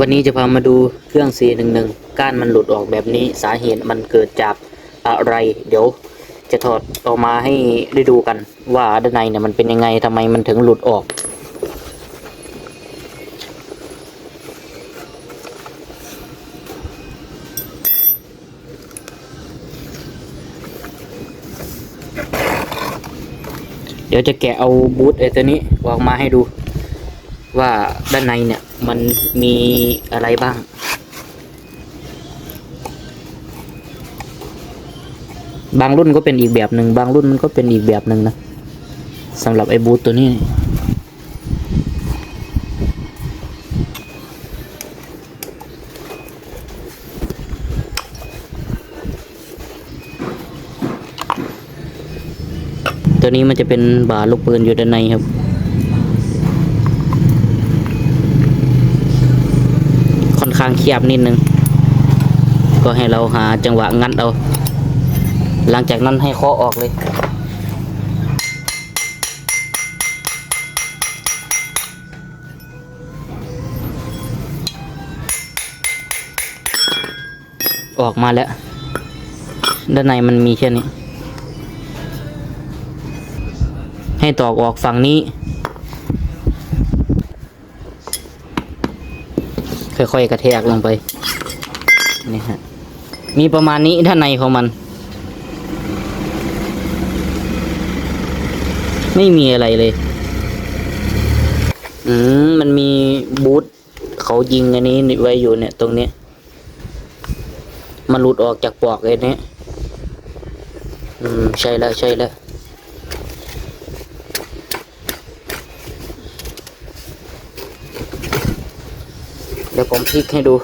วันนี้จะพามาดูเครื่อง C11 ก้านมันหลุดออกแบบนี้สาเหตุมันเกิดจากอะไร เดี๋ยวจะถอดออกมาให้ได้ดูกัน ว่าด้านในเนี่ยมันเป็นยังไงทำไมมันถึงหลุดออก เดี๋ยวจะแกะเอาบูทไอ้ตัวนี้ออกมาให้ดู ว่าด้านในเนี่ยมันมีอะไรบ้าง บางรุ่นก็เป็นอีกแบบหนึ่งบางรุ่นมันก็เป็นอีกแบบหนึ่งนะสำหรับไอ้บูทตัวนี้ตัวนี้มันจะเป็นบาลูกปืนอยู่ด้านในครับ ค่อน ข้างเคียบนิดนึง ก็ให้เราหาจังหวะงัดเอา หลังจากนั้นให้เคาะออกเลยออกมาแล้ว ด้านในมันมีแค่นี้ ให้ตอกออกฝั่งนี้ ค่อยๆกระแทกลงไปนี่ฮะมีประมาณนี้ด้านในของมัน ไม่มีอะไรเลย อืมมันมีบูทเขายิงอันนี้ไว้อยู่เนี่ยตรงเนี้ยมันหลุดออกจากปลอกเลยเนี่ยอืม ใช่แล้วใช่แล้ว เดี๋ยวผมพลิกให้ดู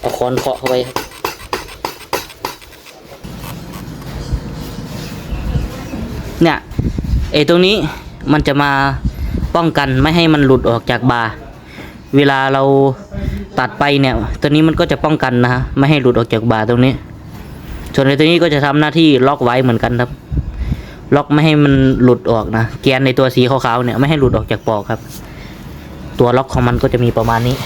เอาค้อนเคาะเข้าไปครับเนี่ยไอ้ตรงนี้มันจะมาป้องกันไม่ให้มันหลุดออกจากบาเวลาเราตัดไปเนี่ย ตัวนี้มันก็จะป้องกันนะฮะไม่ให้หลุดออกจากบาตรงนี้ ส่วนในตัวนี้ก็จะทำหน้าที่ล็อกไว้เหมือนกันครับ ล็อกไม่ให้มันหลุดออกนะแกนในตัวสีขาวๆเนี่ยไม่ให้หลุดออกจากปอกครับ ตัวล็อกของมันก็จะมีประมาณนี้